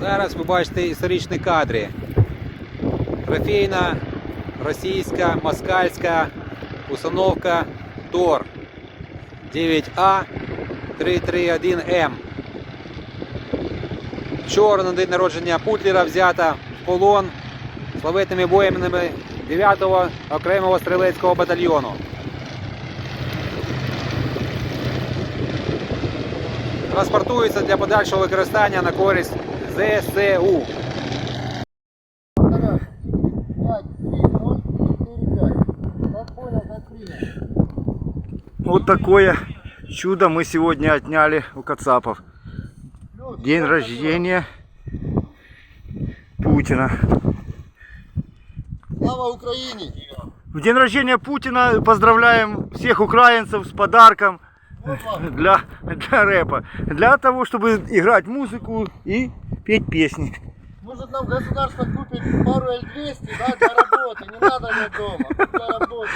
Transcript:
Зараз ви бачите історичні кадри. Трофейна російська москальська установка ТОР 9А 331М. Вчора на день народження Путлера взята в полон славетними воїнами 9-го окремого стрілецького батальйону. Транспортується для подальшого використання на користь ЗСУ. Вот такое чудо мы сегодня отняли у Кацапов. День рождения Путина. Слава Украине! В день рождения Путина поздравляем всех украинцев с подарком. Для, для рэпа. Для того, чтобы играть музыку и петь песни. Может нам государство купит пару L200, да, для работы. Не надо мне дома. Для работы.